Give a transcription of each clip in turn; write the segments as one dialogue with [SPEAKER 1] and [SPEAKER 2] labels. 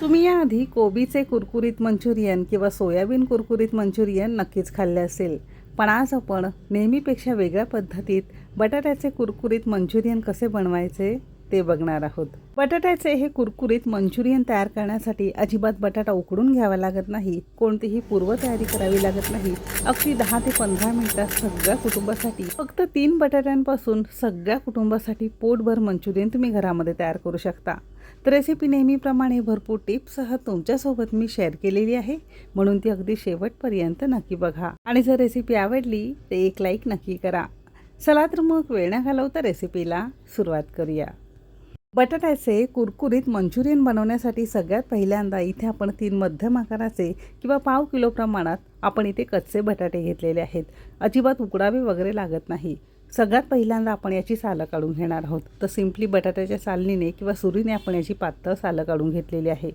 [SPEAKER 1] तुम्ही याआधी कोबीचे कुरकुरीत मंचुरियन किंवा सोयाबीन कुरकुरीत मंचुरियन नक्कीच खाल्ले असेल. पण आज आपण नेहमीपेक्षा वेगळ्या पद्धतीत बटाट्याचे कुरकुरीत मंचुरियन कसे बनवायचे ते बघणार आहोत. बटाट्याचे हे कुरकुरीत मंचुरियन तयार करण्यासाठी अजिबात बटाटा उकडून घ्यावा लागत नाही कोणतीही पूर्वतयारी करावी लागत नाही. अगदी दहा ते पंधरा मिनिटात सगळ्या कुटुंबासाठी फक्त तीन बटाट्यांपासून सगळ्या कुटुंबासाठी पोटभर मंचुरियन तुम्ही घरामध्ये तयार करू शकता. तर रेसिपी नेहमीप्रमाणे भरपूर टिप्ससह तुमच्यासोबत मी शेअर केलेली आहे. म्हणून ती अगदी शेवटपर्यंत नक्की बघा. आणि जर रेसिपी आवडली तर एक लाईक नक्की करा. चला तर मग वेळ न घालवता रेसिपीला सुरुवात करूया. बटाट्याचे कुरकुरीत मंचुरियन बनवण्यासाठी सगळ्यात पहिल्यांदा इथे आपण तीन मध्यम आकाराचे किंवा पाव किलो प्रमाणात आपण इथे कच्चे बटाटे घेतलेले आहेत. अजिबात उकडावे वगैरे लागत नाही. सगळ्यात पहिल्यांदा आपण याची सालं काढून घेणार आहोत. तर सिम्पली बटाट्याच्या सालनीने किंवा सुरीने आपण याची पातळ सालं काढून घेतलेली आहे.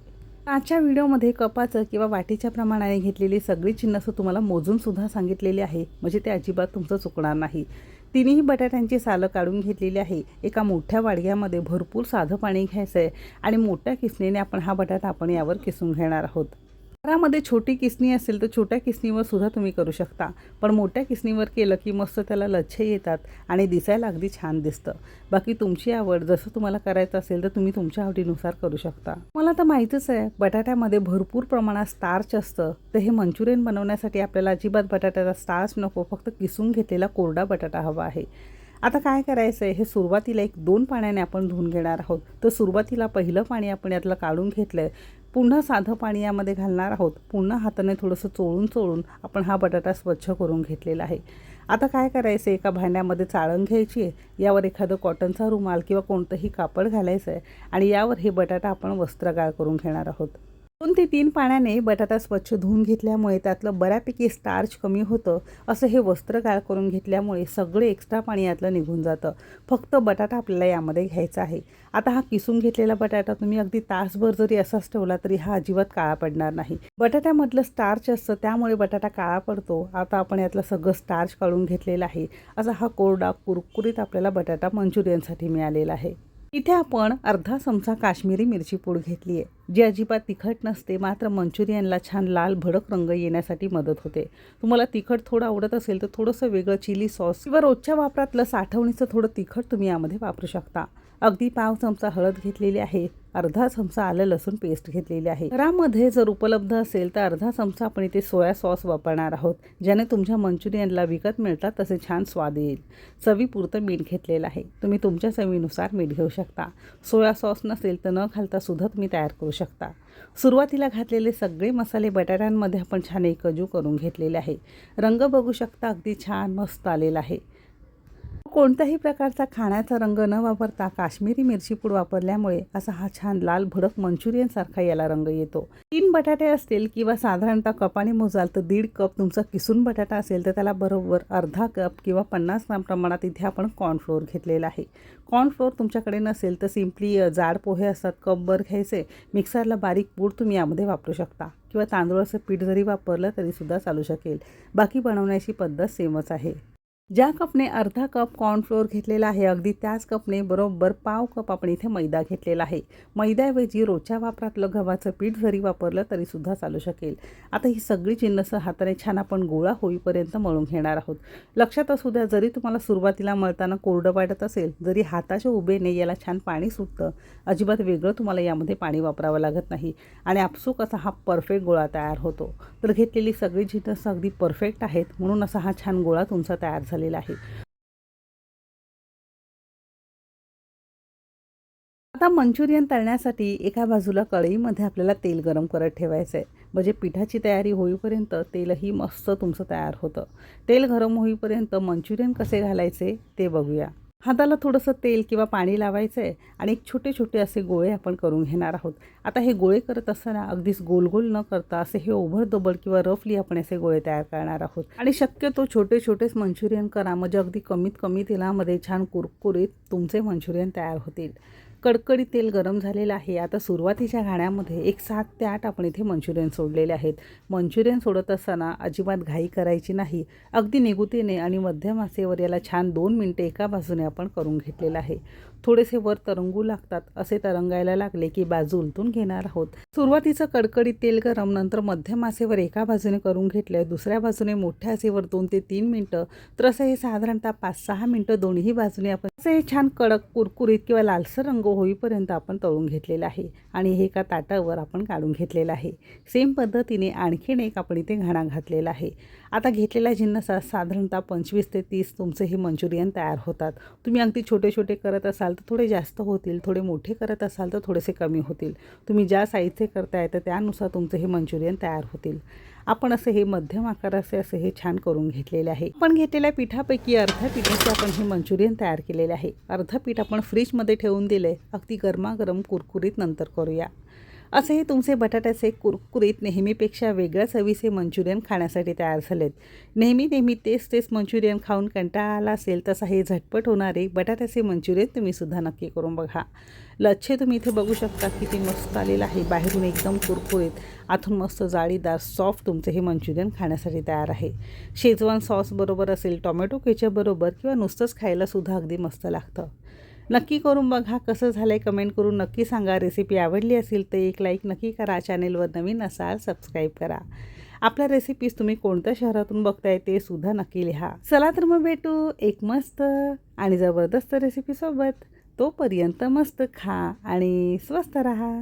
[SPEAKER 1] आजच्या व्हिडिओमध्ये कपाचं किंवा वाटीच्या प्रमाणाने घेतलेली सगळी चिन्हसं तुम्हाला मोजूनसुद्धा सांगितलेली आहे. म्हणजे ते अजिबात तुमचं चुकणार नाही. तिन्ही बटाट्यांची सालं काढून घेतलेली आहे. एका मोठ्या वाडग्यामध्ये भरपूर साधं पाणी घ्यायचं आहे आणि मोठ्या किसणीने आपण हा बटाटा आपण यावर किसून घेणार आहोत. घरामध्ये छोटी किसणी असेल तर छोट्या किसणीवर सुद्धा तुम्ही करू शकता. पण मोठ्या किसणीवर केलं की मस्त त्याला लच्छे येतात आणि दिसायला अगदी छान दिसतं. बाकी तुमची आवड जसं तुम्हाला करायचं असेल तर तुम्ही तुमच्या आवडीनुसार करू शकता. मला तर माहीतच आहे बटाट्यामध्ये भरपूर प्रमाणात स्टार्च असतं. तर हे मंचुरियन बनवण्यासाठी आपल्याला अजिबात बटाट्याचा स्टार्च नको फक्त किसून घेतलेला कोरडा बटाटा हवा आहे. आता काय करायचं आहे हे सुरुवातीला एक दोन पाण्याने आपण धुवून घेणार आहोत. तर सुरुवातीला पहिलं पाणी आपण यातलं काढून घेतलं आहे पुन्हा साधं पाणी यामध्ये घालणार आहोत. पुन्हा हाताने थोडंसं चोळून चोळून आपण हा बटाटा स्वच्छ करून घेतलेला आहे. आता काय करायचं? आहे एका भांड्यामध्ये चाळण घ्यायची आहे. यावर एखादं कॉटनचा रुमाल किंवा कोणतंही कापड घालायचं आहे. आणि यावर हे बटाटा आपण वस्त्रगाळ करून घेणार आहोत. दोन ते तीन पाण्याने बटाटा स्वच्छ धुवून घेतल्यामुळे त्यातलं बऱ्यापैकी स्टार्च कमी होतं असं हे वस्त्र गाळ करून घेतल्यामुळे सगळे एक्स्ट्रा पाणी यातलं निघून जातं. फक्त बटाटा आपल्याला यामध्ये घ्यायचा आहे. आता हा किसून घेतलेला बटाटा तुम्ही अगदी तासभर जरी असाच ठेवला तरी हा अजिबात काळा पडणार नाही. बटाट्यामधलं स्टार्च असतं त्यामुळे बटाटा काळा पडतो. आता आपण यातलं सगळं स्टार्च काढून घेतलेलं आहे. असा हा कोरडा कुरकुरीत आपल्याला बटाटा मंचुरियनसाठी मिळालेला आहे. इथे आपण अर्धा चमचा काश्मीरी मिरची पूड घेतली आहे. जी अजिबात तिखट नसते मात्र मंचुरियनला छान लाल भडक रंग येण्यासाठी मदत होते. तुम्हाला तिखट थोडं आवडत असेल तर थोडंसं वेगळं चिली सॉस किंवा रोजच्या वापरातलं साठवणीचं थोडं तिखट तुम्ही यामध्ये वापरू शकता. अगदी पाव चमचा हळद घेतलेली आहे अर्धा चमचा आलं लसूण पेस्ट घेतलेली आहे. घरामध्ये जर उपलब्ध असेल तर अर्धा चमचा आपण इथे सोया सॉस वापरणार आहोत ज्याने तुमच्या मंचुरियनला विकत मिळतात तसे छान स्वाद येईल. चवीपुरतं मीठ घेतलेलं आहे. तुम्ही तुमच्या चवीनुसार मीठ घेऊ शकता. सोया सॉस नसेल तर न घालता सुद्धा तुम्ही तयार करू शकता. सुरुवातीला घातलेले सगळे मसाले बटाट्यांमध्ये आपण छान एकजू करून घेतलेले आहे. रंग बघू शकता अगदी छान मस्त आलेला आहे. कोणत्याही प्रकारचा खाण्याचा रंग न वापरता काश्मीरी मिरची पूड वापरल्यामुळे असा हा छान लाल भडक मंचुरियनसारखा याला रंग येतो. तीन बटाटे असतील किंवा साधारणतः कपाने मोजाल तर दीड कप तुमचा किसून बटाटा असेल तर त्याला बरोबर अर्धा कप किंवा पन्नास ग्राम प्रमाणात इथे आपण कॉर्नफ्लोअर घेतलेला आहे. कॉर्नफ्लोअर तुमच्याकडे नसेल तर सिम्पली जाड पोहे असतात कपभर घ्यायचे मिक्सरला बारीक पूड तुम्ही यामध्ये वापरू शकता. किंवा तांदूळाचं पीठ जरी वापरलं तरीसुद्धा चालू शकेल. बाकी बनवण्याची पद्धत सेमच आहे. ज्या कपने अर्धा कप कॉर्नफ्लोअर घेतलेला आहे अगदी त्याच कपने बरोबर पाव कप आपण इथे मैदा घेतलेला आहे. मैद्याऐवजी रोजच्या वापरातलं गव्हाचं पीठ जरी वापरलं तरीसुद्धा चालू शकेल. आता ही सगळी चिन्हसं हाताने छान आपण गोळा होईपर्यंत मळून घेणार आहोत. लक्षात असू द्या जरी तुम्हाला सुरुवातीला मळताना कोरडं वाटत असेल जरी हाताच्या उभेने याला छान पाणी सुटतं अजिबात वेगळं तुम्हाला यामध्ये पाणी वापरावं लागत नाही. आणि आपसूक असा हा परफेक्ट गोळा तयार होतो. तर घेतलेली सगळी जिन्नस अगदी परफेक्ट आहेत म्हणून असा हा छान गोळा तुमचा तयार झालेला आहे. आता मंचुरियन तळण्यासाठी एका बाजूला कढईमध्ये आपल्याला तेल गरम करत ठेवायचं आहे म्हणजे पिठाची तयारी होईपर्यंत तेलही मस्त तुमचं तयार होतं. तेल गरम होईपर्यंत मंचुरियन कसे घालायचे ते बघूया. हाताला थोडंसं तेल किंवा पाणी लावायचं आहे आणि एक छोटे छोटे असे गोळे आपण करून घेणार आहोत. आता हे गोळे करत असताना अगदीच गोल गोल न करता असे हे ओभर दबड किंवा रफली आपण असे गोळे तयार करणार आहोत. आणि शक्यतो छोटे छोटेच मंचुरियन करा म्हणजे अगदी कमीत कमी तेलामध्ये छान कुरकुरीत तुमचे मंचुरियन तयार होतील. कडकडीत तेल गरम झालेलं आहे. आता सुरुवातीच्या घाण्यामध्ये एक सात ते आठ आपण इथे मंचुरियन सोडलेले आहेत. मंचुरियन सोडत असताना अजिबात घाई करायची नाही. अगदी निगुतीने आणि मध्यम आचेवर याला छान दोन मिनटे एका बाजूने आपण करून घेतलेलं आहे. थोडेसे वर तरंगू लागतात असे तरंगायला लागले की बाजू उलटून घेणार आहोत. सुरुवातीचं कडकडीत तेल गरम नंतर मध्यम आसेवर एका बाजूने करून घेतले दुसऱ्या बाजूने मोठ्या आसेवर दोन ते तीन मिनटं. तर असं हे साधारणतः पाच सहा मिनटं दोन्ही बाजूने आपण असं हे छान कडक कुरकुरीत किंवा लालसर रंग होईपर्यंत आपण तळून घेतलेलं आहे आणि हे एका ताटावर आपण काढून घेतलेलं आहे. सेम पद्धतीने आणखीन एक आपण इथे घाणा घातलेला आहे. आता घेतलेल्या जिन्नसा साधारणतः पंचवीस ते तीस तुमचे हे मंचुरियन तयार होतात. तुम्ही अगदी छोटे छोटे करत असाल तर थोडे जास्त होतील थोडे मोठे करत असाल तर थोडेसे कमी होतील. तुम्ही ज्या साईजचे करताय तर त्यानुसार तुमचे हे मंचुरियन तयार होतील. आपण असे हे मध्यम आकाराचे असे हे छान करून घेतलेले आहे. आपण घेतलेल्या पिठापैकी अर्ध्या पिठाचे आपण हे मंचुरियन तयार केलेले आहे. अर्ध पीठ आपण फ्रीजमध्ये ठेवून दिले अगदी गरमागरम कुरकुरीत नंतर करूया. असे हे तुमचे बटाट्याचे कुरकुरीत नेहमीपेक्षा वेगळ्या चवीचे मंचुरियन खाण्यासाठी तयार झालेत. नेहमी नेहमी तेच तेच मंचुरियन खाऊन कंटाळा आला असेल तसा हे झटपट होणारे बटाट्याचे मंचुरियन तुम्हीसुद्धा नक्की करून बघा. लच्छे तुम्ही इथे बघू शकता किती मस्त आलेलं आहे. बाहेरून एकदम कुरकुरीत आतून मस्त जाळीदार सॉफ्ट तुमचे हे मंचुरियन खाण्यासाठी तयार आहे. शेजवान सॉस बरोबर असेल टॉमॅटो केचपबरोबर किंवा नुसतंच खायला सुद्धा अगदी मस्त लागतं. नक्की करून बघा कसं झालं आहे कमेंट करून नक्की सांगा. रेसिपी आवडली असेल तर एक लाईक नक्की करा. चॅनेलवर नवीन असाल सबस्क्राईब करा. आपल्या रेसिपीज तुम्ही कोणत्या शहरातून बघताय ते सुद्धा नक्की लिहा. चला तर मग भेटू एक मस्त आणि जबरदस्त रेसिपीसोबत तोपर्यंत मस्त खा आणि स्वस्त राहा.